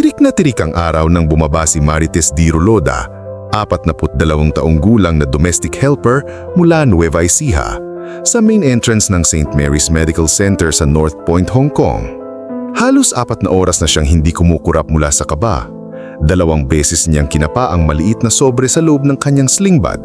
Tirik na tirik ang araw nang bumaba si Marites Di Roloda, 42 taong gulang na domestic helper mula Nueva Ecija, sa main entrance ng St. Mary's Medical Center sa North Point, Hong Kong. Halos apat na oras na siyang hindi kumukurap mula sa kaba. Dalawang beses niyang kinapa ang maliit na sobre sa loob ng kanyang sling bag.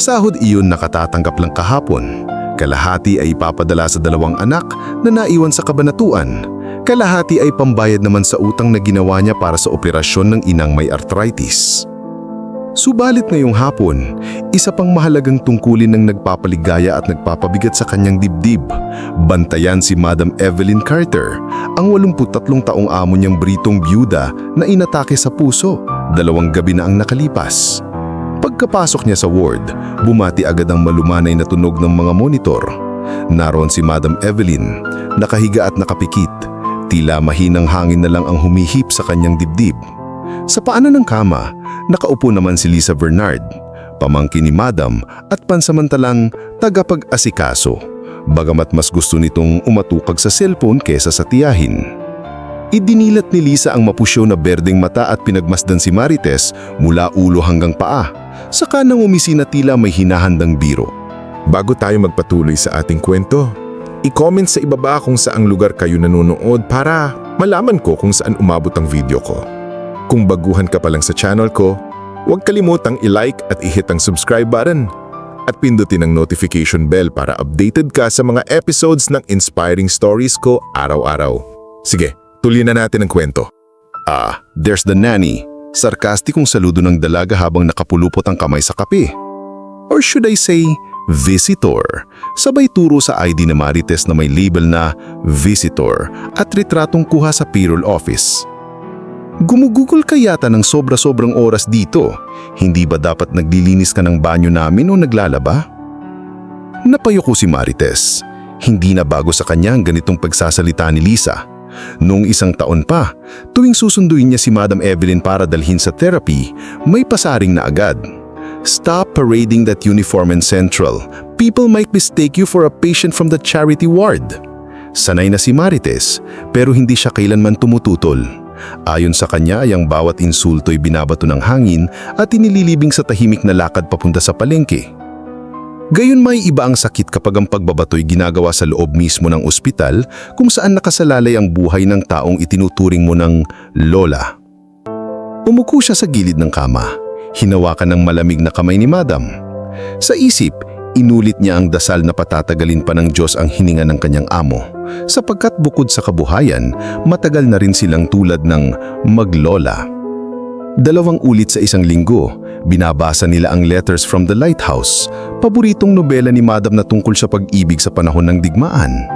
Sahod iyon nakatatanggap lang kahapon. Kalahati ay ipapadala sa dalawang anak na naiwan sa kabanatuan. Kalahati ay pambayad naman sa utang na ginawa niya para sa operasyon ng inang may arthritis. Subalit ngayong hapon, isa pang mahalagang tungkulin ng nagpapaligaya at nagpapabigat sa kanyang dibdib. Bantayan si Madam Evelyn Carter, ang 83 taong amo niyang britong byuda na inatake sa puso, dalawang gabi na ang nakalipas. Pagkapasok niya sa ward, bumati agad ang malumanay na tunog ng mga monitor. Naroon si Madam Evelyn, nakahiga at nakapikit. Tila mahinang hangin na lang ang humihip sa kanyang dibdib. Sa paanan ng kama, nakaupo naman si Lisa Bernard, pamangkin ni Madam at pansamantalang tagapag-asikaso, bagamat mas gusto nitong umatukag sa cellphone kesa sa tiyahin. Idinilat ni Lisa ang mapusyo na berdeng mata at pinagmasdan si Marites mula ulo hanggang paa, saka nang umisi na tila may hinahandang biro. Bago tayo magpatuloy sa ating kwento, i-comment sa ibaba kung saang lugar kayo nanonood para malaman ko kung saan umabot ang video ko. Kung baguhan ka pa lang sa channel ko, huwag kalimutang i-like at i-hit ang subscribe button at pindutin ang notification bell para updated ka sa mga episodes ng inspiring stories ko araw-araw. Sige, tuloy na natin ang kwento. Ah, there's the nanny. Sarkastikong saludo ng dalaga habang nakapulupot ang kamay sa kape. Or should I say, visitor. Sabay turo sa ID ni Marites na may label na visitor at retratong kuha sa payroll office. Gumugugol ka yata ng sobra-sobrang oras dito. Hindi ba dapat naglilinis ka ng banyo namin o naglalaba? Napayoko si Marites. Hindi na bago sa kanya ang ganitong pagsasalita ni Lisa. Noong isang taon pa, tuwing susunduin niya si Madam Evelyn para dalhin sa therapy, may pasaring na agad. Stop parading that uniform and central. People might mistake you for a patient from the charity ward. Sanay na si Marites, pero hindi siya kailanman tumututol. Ayon sa kanya ang bawat insulto'y binabato ng hangin at inililibing sa tahimik na lakad papunta sa palengke. Gayon may iba ang sakit kapag ang pagbabato'y ginagawa sa loob mismo ng ospital kung saan nakasalalay ang buhay ng taong itinuturing mo ng lola. Umuko siya sa gilid ng kama. Hinawakan ng malamig na kamay ni Madam. Sa isip, inulit niya ang dasal na patatagalin pa ng Diyos ang hininga ng kanyang amo. Sapagkat bukod sa kabuhayan, matagal na rin silang tulad ng maglola. Dalawang ulit sa isang linggo, binabasa nila ang Letters from the Lighthouse, paboritong nobela ni Madam na tungkol sa pag-ibig sa panahon ng digmaan.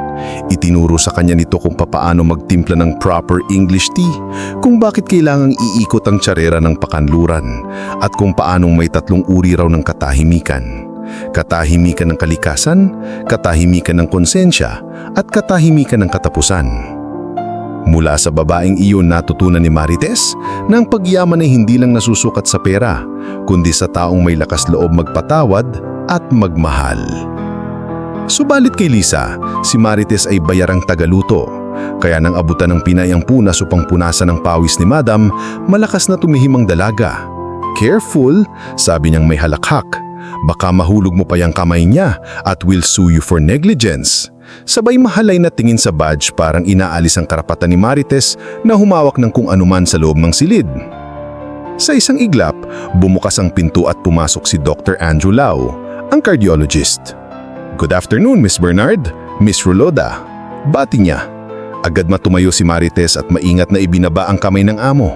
Itinuro sa kanya nito kung papaano magtimpla ng proper English tea, kung bakit kailangang iikot ang tsarera ng pakanluran, at kung paanong may tatlong uri raw ng katahimikan. Katahimikan ng kalikasan, katahimikan ng konsensya, at katahimikan ng katapusan. Mula sa babaeng iyon natutunan ni Marites na ang pagyaman ay hindi lang nasusukat sa pera, kundi sa taong may lakas loob magpatawad at magmahal. Subalit kay Lisa, si Marites ay bayarang tagaluto. Kaya nang abutan ng Pinay ang punas upang punasan ng pawis ni Madam, malakas na tumihim ang dalaga. Careful, sabi niyang may halakhak. Baka mahulog mo pa yung kamay niya at will sue you for negligence. Sabay mahalay na tingin sa badge parang inaalis ang karapatan ni Marites na humawak ng kung anuman sa loob ng silid. Sa isang iglap, bumukas ang pinto at pumasok si Dr. Andrew Lau, ang cardiologist. Good afternoon, Miss Bernard, Miss Roloda. Bati niya. Agad matumayo si Marites at maingat na ibinaba ang kamay ng amo.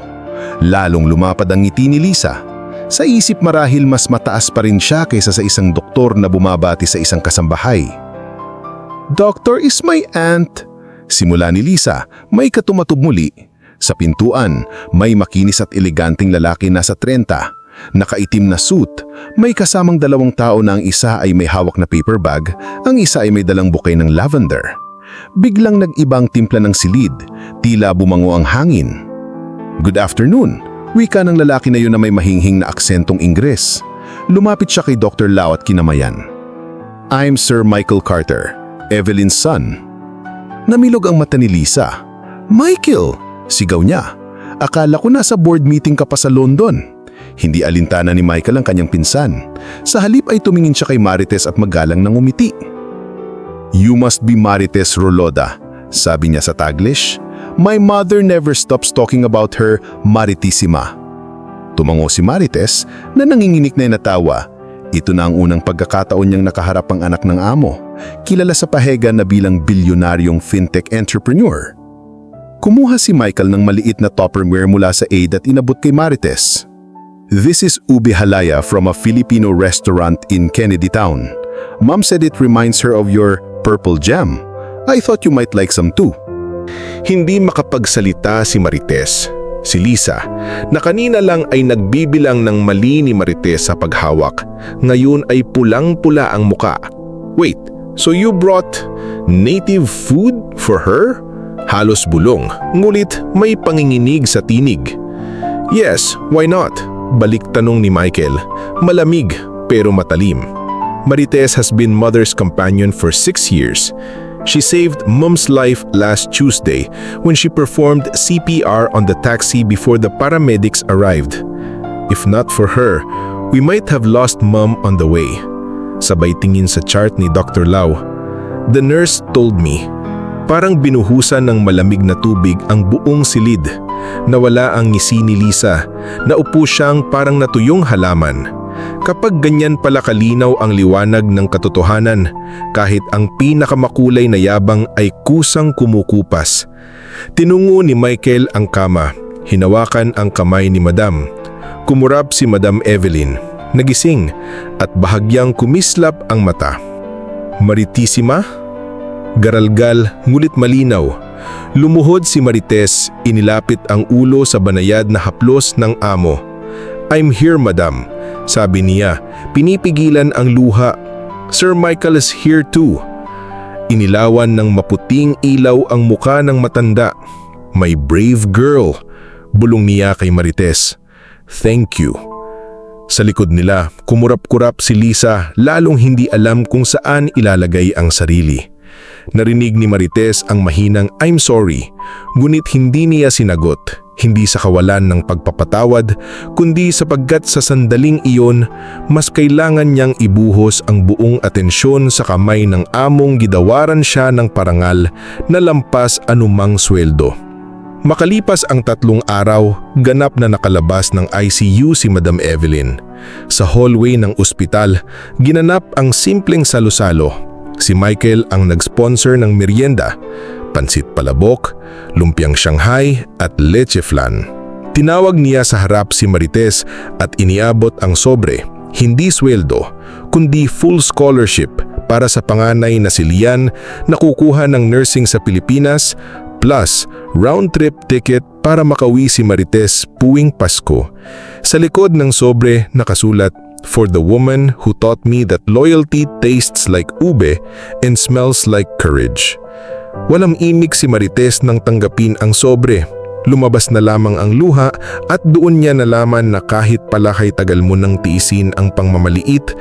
Lalong lumapad ang ngiti ni Lisa. Sa isip marahil mas mataas pa rin siya kaysa sa isang doktor na bumabati sa isang kasambahay. Doctor is my aunt. Simula ni Lisa, may katumatub muli. Sa pintuan, may makinis at eleganteng lalaki nasa 30. Nakaitim na suit, may kasamang dalawang tao na ang isa ay may hawak na paper bag, ang isa ay may dalang bouquet ng lavender. Biglang nag-ibang timpla ng silid, tila bumango ang hangin. Good afternoon, wika ng lalaki na yun na may mahinghing na aksentong Ingles. Lumapit siya kay Dr. Lau at kinamayan. I'm Sir Michael Carter, Evelyn's son. Namilog ang mata ni Lisa. Michael! Sigaw niya. Akala ko nasa board meeting ka pa sa London. Hindi alintana ni Michael ang kanyang pinsan. Sa halip ay tumingin siya kay Marites at magalang ng umiti. You must be Marites Roloda, sabi niya sa Taglish. My mother never stops talking about her Maritissima. Tumango si Marites na nanginginik na natawa. Ito na ang unang pagkakataon niyang nakaharap ang anak ng amo, kilala sa pahega na bilang bilyonaryong fintech entrepreneur. Kumuha si Michael ng maliit na Tupperware mula sa aid at inabot kay Marites. This is ube halaya from a Filipino restaurant in Kennedy Town. Mom said it reminds her of your purple jam. I thought you might like some too. Hindi makapagsalita si Marites. Si Lisa, na kanina lang ay nagbibilang ng mali ni Marites sa paghawak, ngayon ay pulang-pula ang muka. Wait, so you brought native food for her? Halos bulong, ngulit may panginginig sa tinig. Yes, why not? Balik tanong ni Michael. Malamig pero matalim. Marites has been mother's companion for six years. She saved mom's life last Tuesday when she performed CPR on the taxi before the paramedics arrived. If not for her, we might have lost mom on the way. Sabay tingin sa chart ni Dr. Lau. The nurse told me, parang binuhusan ng malamig na tubig ang buong silid. Nawala ang ngisi ni Lisa. Naupo siyang parang natuyong halaman. Kapag ganyan pala kalinaw ang liwanag ng katotohanan, kahit ang pinakamakulay na yabang ay kusang kumukupas. Tinungo ni Michael ang kama, hinawakan ang kamay ni Madam. Kumurap si Madam Evelyn, nagising at bahagyang kumislap ang mata. Maritisima? Garalgal ngulit malinaw. Lumuhod si Marites, inilapit ang ulo sa banayad na haplos ng amo. I'm here, madam. Sabi niya, pinipigilan ang luha. Sir Michael is here too. Inilawan ng maputing ilaw ang muka ng matanda. My brave girl. Bulong niya kay Marites. Thank you. Sa likod nila, kumurap-kurap si Lisa lalong hindi alam kung saan ilalagay ang sarili. Narinig ni Marites ang mahinang I'm sorry, ngunit hindi niya sinagot, hindi sa kawalan ng pagpapatawad, kundi sapagkat sa sandaling iyon, mas kailangan niyang ibuhos ang buong atensyon sa kamay ng among gidawaran siya ng parangal na lampas anumang sweldo. Makalipas ang tatlong araw, ganap na nakalabas ng ICU si Madam Evelyn. Sa hallway ng ospital, ginanap ang simpleng salo-salo. Si Michael ang nag-sponsor ng merienda, pansit palabok, lumpiang Shanghai at leche flan. Tinawag niya sa harap si Marites at iniabot ang sobre, hindi sweldo, kundi full scholarship para sa panganay na si Lian na kukuha ng nursing sa Pilipinas plus round-trip ticket para makawi si Marites puwing Pasko. Sa likod ng sobre nakasulat, For the woman who taught me that loyalty tastes like ube and smells like courage. Walang imik si Marites nang tanggapin ang sobre. Lumabas na lamang ang luha at doon niya nalaman na kahit pala kay tagal mo nang tiisin ang pangmamaliit,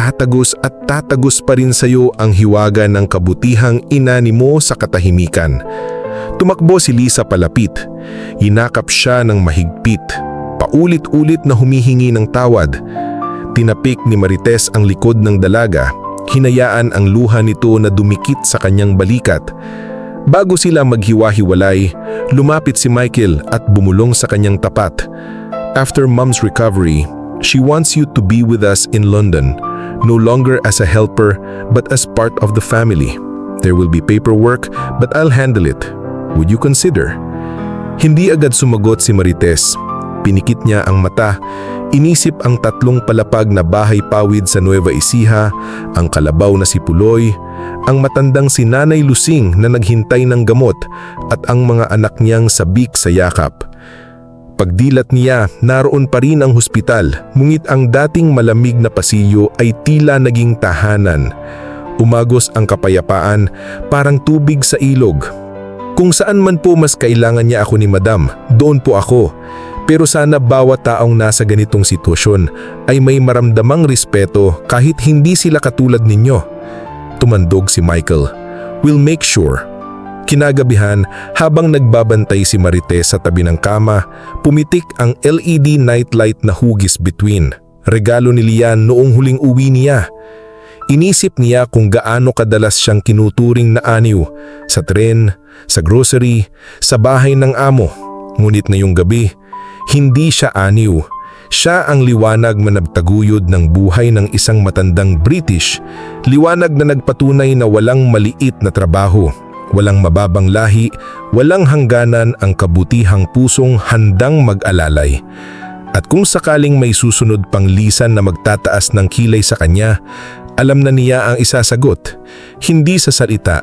tatagos at tatagos pa rin sa'yo ang hiwaga ng kabutihang inani mo sa katahimikan. Tumakbo si Lisa palapit. Hinakap siya ng mahigpit. Paulit-ulit na humihingi ng tawad. Tinapik ni Marites ang likod ng dalaga. Hinayaan ang luha nito na dumikit sa kanyang balikat. Bago sila maghiwa-hiwalay, lumapit si Michael at bumulong sa kanyang tapat. After mom's recovery, she wants you to be with us in London, no longer as a helper but as part of the family. There will be paperwork but I'll handle it. Would you consider? Hindi agad sumagot si Marites. Pinikit niya ang mata. Inisip ang tatlong palapag na bahay pawid sa Nueva Ecija, ang kalabaw na si Puloy, ang matandang si Nanay Lusing na naghintay ng gamot at ang mga anak niyang sabik sa yakap. Pagdilat niya, naroon pa rin ang hospital, ngunit ang dating malamig na pasilyo ay tila naging tahanan. Umagos ang kapayapaan, parang tubig sa ilog. Kung saan man po mas kailangan niya ako ni Madam, doon po ako. Pero sana bawat taong nasa ganitong sitwasyon ay may maramdamang respeto kahit hindi sila katulad ninyo. Tumandog si Michael. We'll make sure. Kinagabihan, habang nagbabantay si Marites sa tabi ng kama, pumitik ang LED nightlight na hugis between. Regalo ni Lian noong huling uwi niya. Inisip niya kung gaano kadalas siyang kinuturing na aniw sa tren, sa grocery, sa bahay ng amo. Ngunit ngayong gabi, hindi siya aniw. Siya ang liwanag na nagtaguyod ng buhay ng isang matandang British, liwanag na nagpatunay na walang maliit na trabaho, walang mababang lahi, walang hangganan ang kabutihang pusong handang mag-alalay. At kung sakaling may susunod pang lisan na magtataas ng kilay sa kanya, alam na niya ang isasagot, hindi sa salita,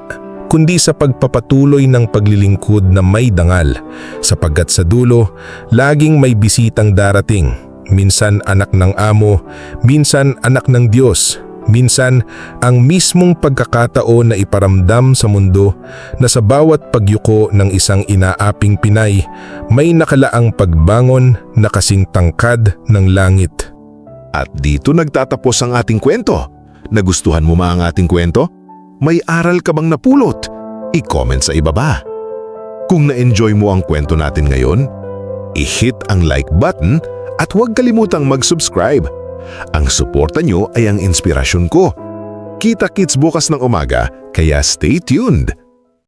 kundi sa pagpapatuloy ng paglilingkod na may dangal, sapagkat sa dulo, laging may bisitang darating, minsan anak ng amo, minsan anak ng Diyos, minsan ang mismong pagkakataon na iparamdam sa mundo na sa bawat pagyuko ng isang inaaping Pinay, may nakalaang pagbangon na kasing tangkad ng langit. At dito nagtatapos ang ating kwento. Nagustuhan mo ma ang ating kwento? May aral ka bang napulot? I-comment sa ibaba. Kung na-enjoy mo ang kwento natin ngayon, i-hit ang like button at huwag kalimutang mag-subscribe. Ang suporta nyo ay ang inspirasyon ko. Kita-kits bukas ng umaga, kaya stay tuned.